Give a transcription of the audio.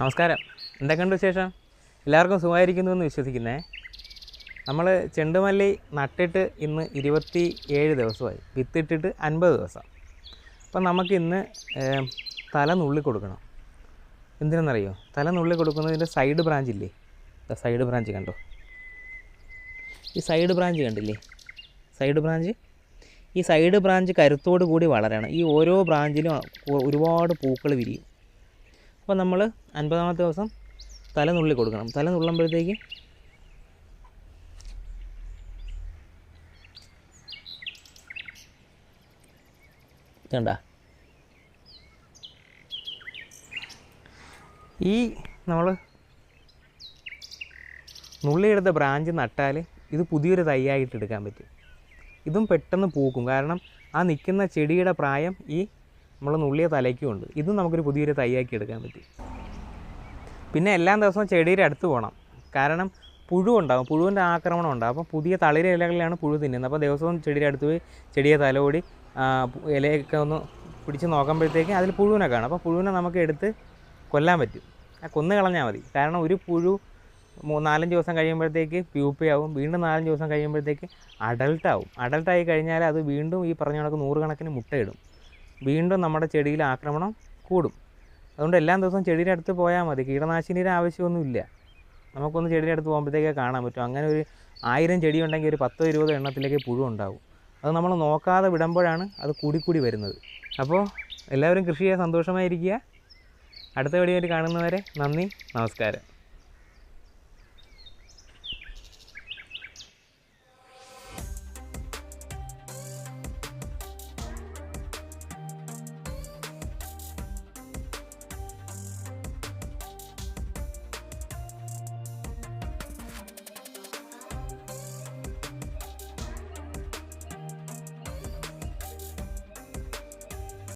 നമസ്കാരം. എന്തൊക്കെയുണ്ട് വിശേഷം? എല്ലാവർക്കും സുഖമായിരിക്കുന്നു എന്ന് വിശ്വസിക്കുന്നേ. നമ്മൾ ചെണ്ടുമല്ലി നട്ടിട്ട് ഇന്ന് ഇരുപത്തി ഏഴ് ദിവസമായി. വിത്തിട്ടിട്ട് അൻപത് ദിവസം. അപ്പം നമുക്ക് ഇന്ന് തല നുള്ളി കൊടുക്കണം. എന്തിനെന്നറിയോ? തല നുള്ളി കൊടുക്കുന്നതിന്റെ സൈഡ് ബ്രാഞ്ച് ഇല്ലേ? സൈഡ് ബ്രാഞ്ച് കണ്ടോ? ഈ സൈഡ് ബ്രാഞ്ച് കണ്ടില്ലേ? Side branch? ഈ സൈഡ് ബ്രാഞ്ച് കരുത്തോടു കൂടി വളരണം. ഈ ഓരോ ബ്രാഞ്ചിലും ഒരുപാട് പൂക്കൾ വിരിയും. അപ്പോൾ നമ്മൾ അൻപതാമത്തെ ദിവസം തല നുള്ളി കൊടുക്കണം. തല നുള്ളുമ്പോഴത്തേക്ക് ഇതണ്ട? ഈ നമ്മൾ നുള്ളിയെടുത്ത ബ്രാഞ്ച് നട്ടാൽ ഇത് പുതിയൊരു തൈയായിട്ട് എടുക്കാൻ പറ്റും. ഇതും പെട്ടെന്ന് പൂക്കും. കാരണം ആ നിൽക്കുന്ന ചെടിയുടെ പ്രായം ഈ നമ്മൾ നുള്ളിയ തലയ്ക്കും ഉണ്ട്. ഇത് നമുക്കൊരു പുതിയൊരു തൈയാക്കി എടുക്കാൻ പറ്റി. പിന്നെ എല്ലാ ദിവസവും ചെടിയുടെ അടുത്ത് പോകണം. കാരണം പുഴു ഉണ്ടാകും പുഴുവിന്റെ ആക്രമണം ഉണ്ടാകും അപ്പോൾ പുതിയ തളിര ഇലകളിലാണ് പുഴു തിന്നുന്നത്. അപ്പോൾ ദിവസവും ചെടിയുടെ അടുത്ത് പോയി ചെടിയെ തലോടി ഇലയൊക്കെ ഒന്ന് പിടിച്ച് നോക്കുമ്പോഴത്തേക്ക് അതിൽ പുഴുവിനെ കാണും. അപ്പോൾ പുഴുവിനെ നമുക്ക് എടുത്ത് കൊല്ലാൻ പറ്റും. ആ കൊന്നു കളഞ്ഞാൽ മതി. കാരണം ഒരു പുഴു നാലഞ്ച് ദിവസം കഴിയുമ്പോഴത്തേക്ക് പ്യൂപ്പയാവും വീണ്ടും നാലഞ്ച് ദിവസം കഴിയുമ്പോഴത്തേക്ക് അഡൾട്ടാവും അഡൾട്ടായി കഴിഞ്ഞാൽ അത് വീണ്ടും ഈ പറഞ്ഞ കണക്ക് നൂറുകണക്കിന് മുട്ടയിടും. വീണ്ടും നമ്മുടെ ചെടിയിൽ ആക്രമണം കൂടും. അതുകൊണ്ട് എല്ലാ ദിവസവും ചെടിയുടെ അടുത്ത് പോയാൽ മതി. കീടനാശിനിയുടെ ആവശ്യമൊന്നുമില്ല. നമുക്കൊന്ന് ചെടിയുടെ അടുത്ത് പോകുമ്പോഴത്തേക്കേ കാണാൻ പറ്റും. അങ്ങനെ ഒരു ആയിരം ചെടി ഉണ്ടെങ്കിൽ ഒരു പത്തോ ഇരുപതോ എണ്ണത്തിലേക്ക് പുഴു ഉണ്ടാവും. അത് നമ്മൾ നോക്കാതെ വിടുമ്പോഴാണ് അത് കൂടിക്കൂടി വരുന്നത്. അപ്പോൾ എല്ലാവരും കൃഷി ചെയ്യാൻ സന്തോഷമായിരിക്കുക. അടുത്ത വീഡിയോയിൽ കാണുന്നവരെ നന്ദി നമസ്കാരം.